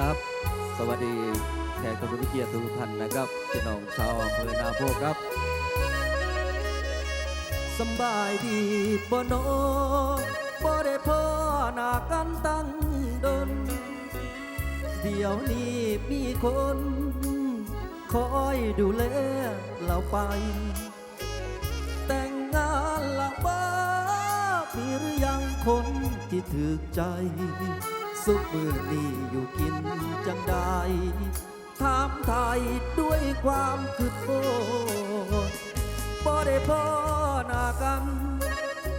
สดีครับ สวัสดีแขกผู้มีเกียรติทุกท่านนะครับพี่น้องชาวอำเภอนาโพครับสบายดีบ่โนบ่ได้พ่อหน้ากันตั้งดน เดี๋ยวนี้มีคน คอยดูแลเราไป แต่งงานละบ้ามีหรือยังคนที่ถึกใจ สุขมือนี้อยู่กินจังได้ถามไทยด้วยความคือโทษบ่ได้พ่อหน้ากัน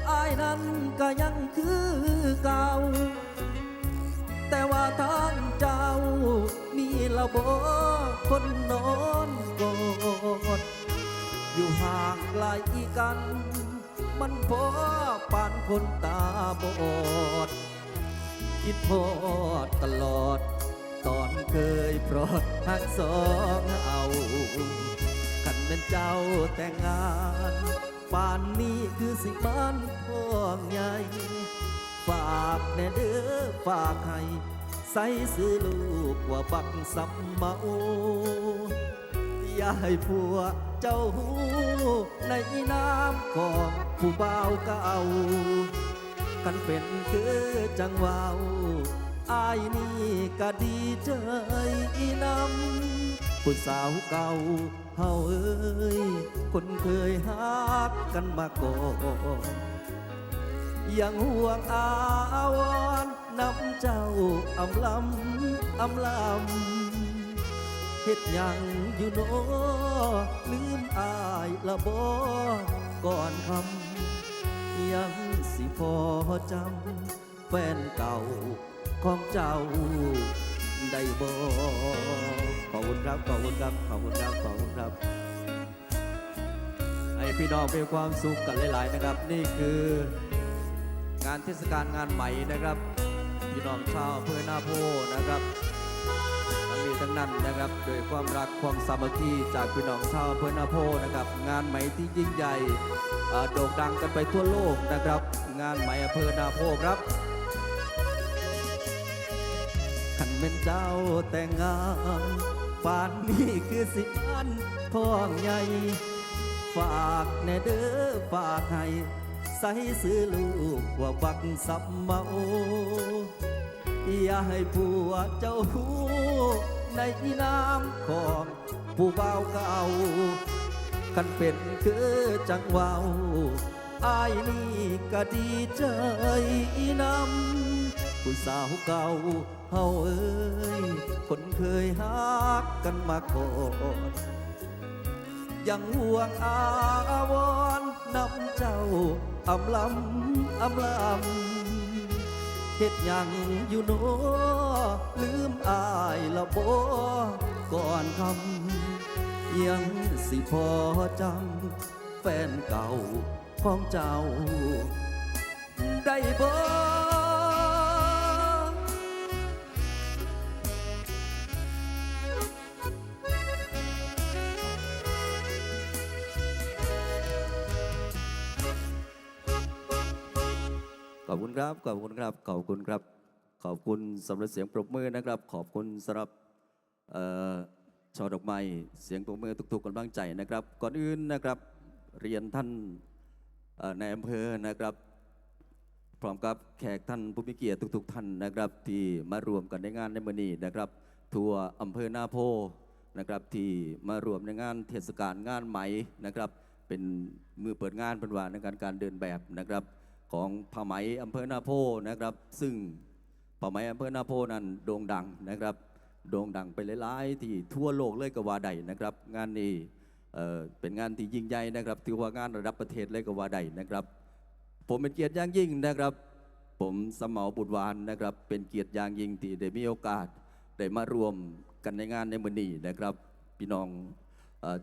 อายนั้นก็ยังคือเก่า แต่ว่าทางเจ้ามีละบคนนอนกอดอยู่ห่างไกลกัน มันพอปานคนตาบอด คิดพอดตลอด ตอนเคยปลอดหักสองเอาขันเป็นเจ้าแต่งงานป่านนี้คือสิบ้านพ่อใหญ่ ฝากแน่เด้อฝากให้ใส่ซื้อลูกว่าบักสับเมาอย่าให้ผัวเจ้าหูในน้ำของผู้บ่าวเก่า กันเป็นคือจังหวาวอายนี่ก็ดีใจนำผู้สาวเก่าเฮาเอ้ย คนเคยฮักกันมาก่อนยังห่วงอาวรณ์นำเจ้าอำลำอำลำเฮ็ดยังอยู่โนลืมอายละบ่ก่อนคำ ยังสิพอจำแฟนเก่าของเจ้าได้บ่ขอบคุณครับ ขอบคุณครับ ขอบคุณครับ ขอบคุณครับ ให้พี่น้องมีความสุขกันหลาย ๆ นะครับ นี่คืองานเทศกาลงานใหม่นะครับ พี่น้องชาวอำเภอนาโพนะครับ ทั้งนั้นนะครับโดวยความรักความสามัคคีจากพี่น้องชาวอำเภอนาโพนะครับ งานใหม่ที่ยิ่งใหญ่โด่งดังกันไปทั่วโลกนะครับ งานใหม่อำเภอนาโพครับขันเป็นเจ้าแต่งงานป่านนี้คือสิอันท้องใหญ่ ฝากแน่เด้อฝากให้ใส่ซื้อลูกว่าบักสับเมาอย่าให้ผัวเจ้าหู ในน้ำของผู้เบาเก่ากันเป็นคือจังเวาวอายนี่ก็ดีใจนำผู้สาวเก่าเฮาเอ้ย คนเคยฮักกันมาก่อนยังห่วงอาวรนำเจ้าอำลำอำลำ เฮ็ดหยังอยู่โนลืมอายละโบก่อนคำยังสิพอจำแฟนเก่าของเจ้า ได้บ่ อบคุณครับ ขอบคุณครับ ขอบคุณครับ ขอบคุณสำหรับเสียงปรบมือนะครับ ขอบคุณสำหรับเอ่อช่อดอกไม้เสียงปรบมือทุกๆกำลังใจนะครับ ก่อนอื่นนะครับ เรียนท่านในอำเภอนะครับ พร้อมกับแขกท่านผู้มีเกียรติทุก ๆ ท่านนะครับ ที่มารวมกันในงานในมือนี้นะครับ ทั่วอำเภอนาโพนะครับที่มารวมในงานเทศกาลงานไหมนะครับ เป็นมือเปิดงานเป็นวาในการการเดินแบบนะครับ ของผ้าไหมอำเภอนาโพนะครับ ซึ่งผ้าไหมอำเภอนาโพนั้นโด่งดังนะครับโด่งดังไปหลายๆที่ทั่วโลกเลยก็ว่าได้นะครับ งานนี้เเป็นงานที่ยิ่งใหญ่นะครับถือว่างานระดับประเทศเลยก็ว่าได้นะครับ ผมเป็นเกียรติอย่างยิ่งนะครับ ผมสมเมาบุตรวานนะครับ เป็นเกียรติอย่างยิ่งที่ได้มีโอกาสได้มารวมกันในงานในมือนี้นะครับพี่น้อง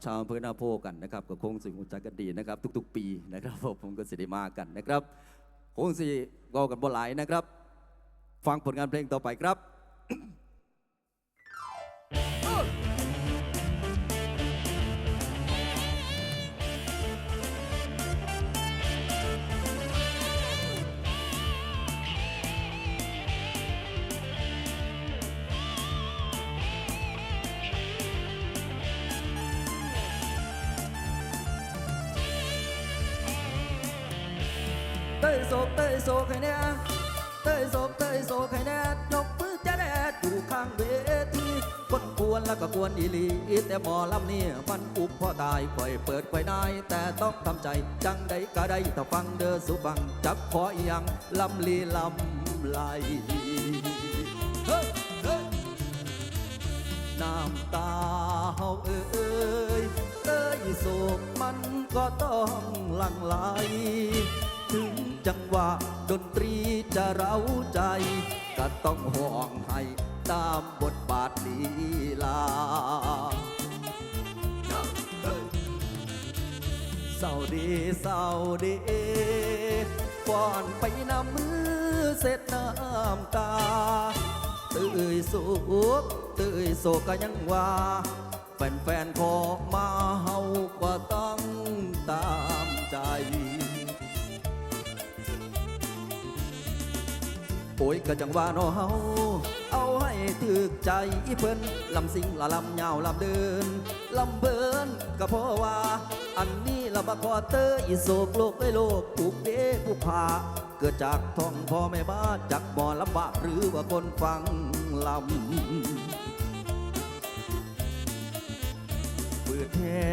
ชาวอำเภอนาโพกันนะครับก็คงสิรู้จักกันดีนะครับ ทุก ๆ ปีนะครับผมก็สิได้มากันนะครับ คงสิเว้ากันบ่หลายนะครับ ฟังผลงานเพลงต่อไปครับ ต้ยโศกเต้ยโศกให้แน่เต้ยโศกเต้ยโศกให้แน่ยกมือจะแดดอยู่ข้างเวทีคนกวนแล้วก็กวนอีหลีแต่หมอลำนี่มันอุบพ่อตายคอยเปิดคอยนายแต่ต้องทำใจจังใดก็ได้ถ้าฟังเด้อสุฟัง จับขออีหยังลำลีลำไหลน้ำตาเฮาเอ่ยเอ้ยโศกมันก็ต้องหลั่งไหลถึง จังหวะดนตรีจะเร้าใจ ก็ต้องห่วงให้ตามบทบาทลีลาเศร้าดีเศร้าดีฟ้อนไปนำมือเสร็จน้ำตา ตื่ยสุกตื่ยโศกก็ยังว่าแฟนๆขอมาเฮาก็ต้องตามใจ โอ้ยก็จังว่านาะเฮาเอาให้ถึกใจอีเพิ่นลำสิงละลำยาวลำเดินลำเบินก็เพราะว่า อันนี้ละมาขอเตออีโศกโลกไอ้โลกผูกเด้ผูกผาเกิดจากท้องพ่อแม่บ้านจากบ่อลำบากหรือว่าคนฟังลำเปิดแห้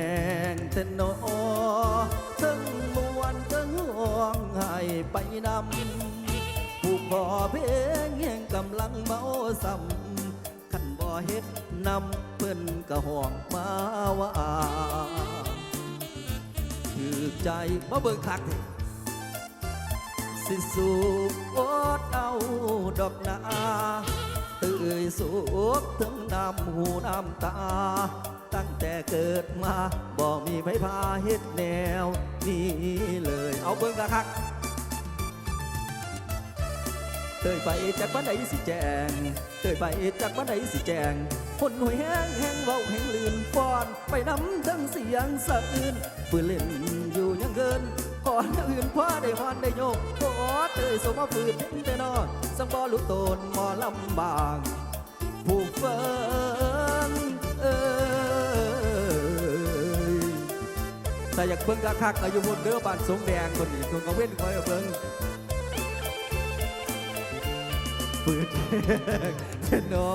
งเต้นโนถึงมวนถึงห่วงให้ไปนำ ผู้ขอเพลงแห่งกำลังเมาซ้ำขันบ่เฮ็ดนำเพิ่นก็ห่วงมาว่าถือใจบ่เบิ่งคักสิสู้อดเอาดอกนาตื่ยสุกถึงน้ำหูน้ำตา ตั้งแต่เกิดมาบ่มีไผพาเฮ็ดแนว นี้เลยเอาเบิ่งคัก เตยไปจากบ้านไหนสิแจงเตยไปจากบ้านไหนสิแจงคนหวยแห้งแห้งเว้าแห้งลื่นฟ้อนไปน้ำทั้งเสียงสะอื้นปืนเล่นอยู่ยังเกินก่อนอื่นพอได้ฮอนได้โยกขอเตยสมมาฝืนแต่นอนสังบอลูกโตนหมอลำบางผู้เฟิงเอ้ยแต่อยากเบิ่งกะคักอายุบนเด้อบ้านสงแดงคนนี้คนก็เว้นคอยเอาเบิ่ง ปืดเนอ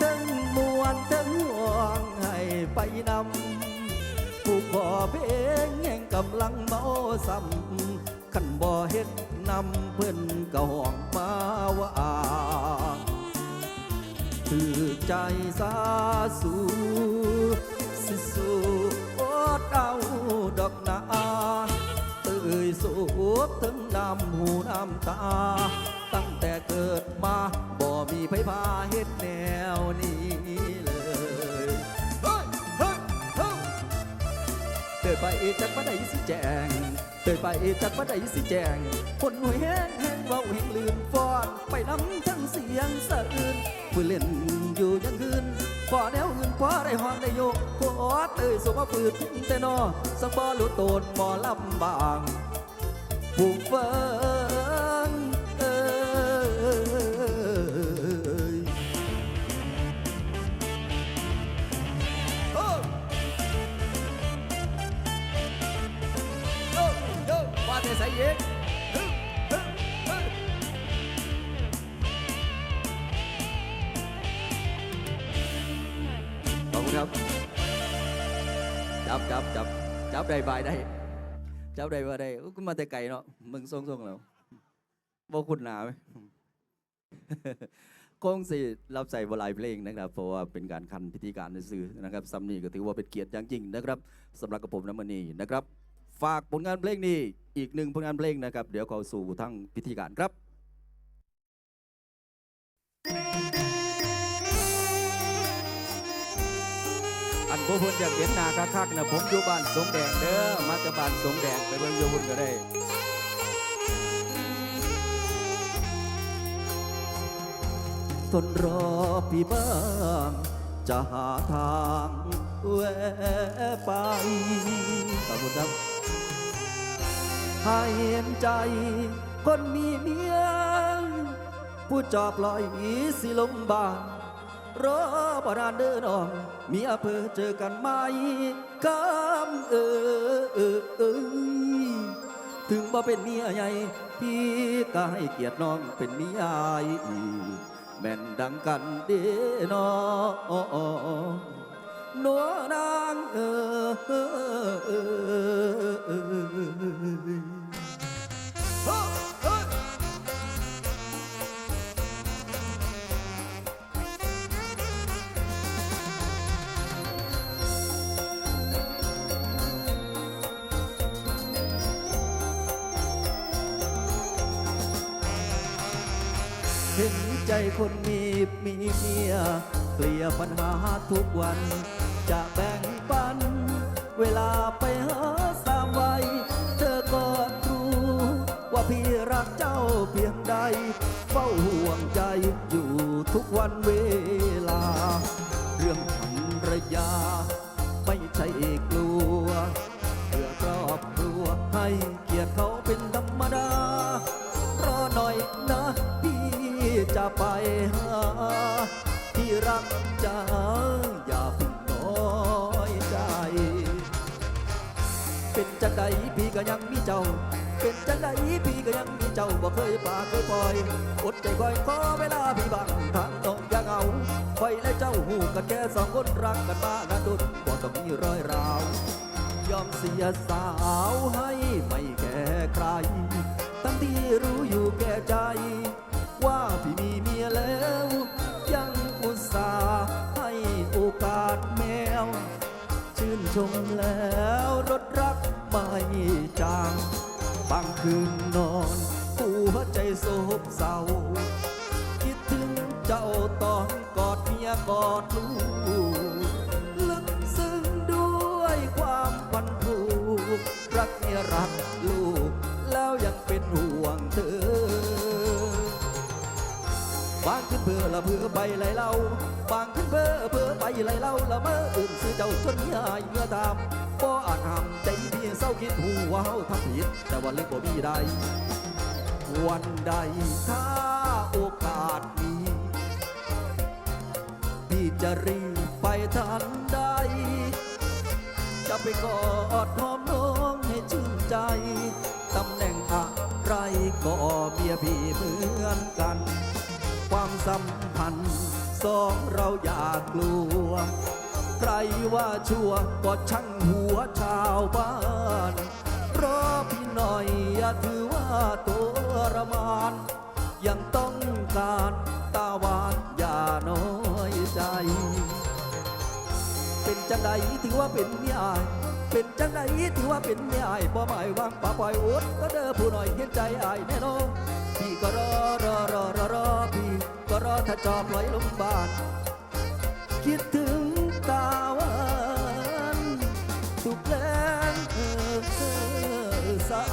ทั้งมวนทั้งห่วงให้ไปนำผู้ขอเพลงแห่งกำลังเมาซ้ำขันบ่เฮ็ดนำเพื่อนกะห่องมาว่าถือใจสาสู่ จักบ่ได้สิแจงเตยไปจักบ่ได้สิแจงคนหวยแห้งแห้งเว้าแห้งลืมฟอนไปน้ำทั้งเสียงสะอื้นผู้เล่นอยู่ยังคืนพอแนวอื่นพอได้หอมได้โยกขอเตยสมมาปืดแต่นอสังบอลุโตนบ่ลำบางผู้เฟ้อ จับจับจับจับได้บายได้ จับได้บายได้กูมาแต่ไกลเนาะมึงทรงๆแล้วบ่คุณหนาไหมคงสิรับใส่บหลายเพลงนะครับ เพราะว่าเป็นการคันพิธีการในสื่อนะครับซัมนี่ก็ถือว่าเป็นเกียรติอย่างยิ่งนะครับสำหรับกระผมน้ำมันนี่นะครับ ฝากผลงานเพลงนี้อีกหนึ่งผลงานเพลงนะครับ เดี๋ยวเข้าสู่ทั้งพิธีการครับ ผู้เพิ่นอยากเห็นหน้าคักๆนะผมอยู่บ้านสงแดงเด้อมาจากบ้านสงแดงไปเบิ่งอยู่พุ่นก็ได้ทนรอพี่บ้างจะหาทางแวะไปขอบคุณครับให้เห็นใจ คนมีเมียผู้จอบลอยสิลงบาน รอบนานเดินน้องเมียเพื่อเจอกันไหมคำเออเออเอยถถึงบ่เป็นเมียใหญ่พี่ก็ให้เกียรติน้องเป็นเมียอายแม่นดังกันเด้นอหนัวนางเออเออเออ เห็นใจคนมีมีเมียเกลี่ยปัญหาทุกวัน จะแบ่งปัน เวลาไปหาสามวัยเธอก็รู้ ว่าพี่รักเจ้าเพียงใด เฝ้าห่วงใจอยู่ทุกวันเวลา เรื่องภรรยา ไม่ใช่กลัวเพื่อครอบครัวให้เกียรติเขาเป็นธรรมดารอหน่อยนะ จะไปหา ที่รักจะอย่าเพิ่งน้อยใจ เป็นจังใดพี่ก็ยังมีเจ้า เป็นจังใดพี่ก็ยังมีเจ้าบ่เคยปาเคยปล่อยอดใจคอยขอเวลาพี่บังทางต้องอย่าเหงาคอยและเจ้าหูกันแค่สองคนรักกันมานานดุนบ่ต้องมีรอยร้าวยอมเสียสาวให้ไม่แก่ใครทั้งที่รู้อยู่แก่ใจ ว่าพี่มีเมียแล้ว ยังอุตส่าห์ให้โอกาสแมว ชื่นชมแล้วรถรักไม่จางบางคืนนอนหัวใจโศกเศร้า คิดถึงเจ้าตอนกอดเมียกอดลูกลึกซึ้งด้วยความพันผูกรักเมียรักลูก แล้วยังเป็นห่วงเธอ อละเพื่อไปไหลเล่าบางขึ้นเพื่อเพื่อไปไหลเล่าละเมื่ออื่นซื้อเจ้าจนยายเมื่อตามบ่อาจห้ามใจพี่เศร้าคิดหูว่าเฮาทำผิดแต่ว่าเรื่องบ่มีใดวันใดถ้าโอกาสมีพี่จะรีบไปทันใด จะไปกอดหอมน้องให้ชื่นใจตำแหน่งอะไรก็เมียพี่เหมือนกัน สัมพันธ์สองเราอย่ากลัว ใครว่าชั่วก็ช่างหัวชาวบ้านรอพี่หน่อยอย่าถือว่าตัวรมาน ยังต้องการตาหวานอย่าน้อยใจ เป็นจังใดถือว่าเป็นเมียเป็นจังใดถือว่าเป็นเมียบ่หมายวางป่าปล่อยอดก็เด้อผู้หน่อยเห็นใจอายแน่นอนพี่ก็รอรอรอรอรอพี่ รอถ้าจอบลอยลงบ้าน คิดถึงตาหวานทุกแรงเออเออเศร้า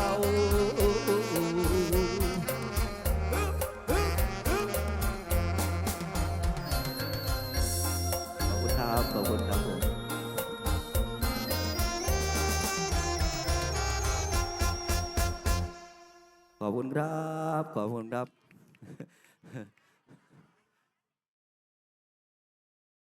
ขอบคุณครับขอบคุณครับผมขอบคุณครับ ขอบคุณครับ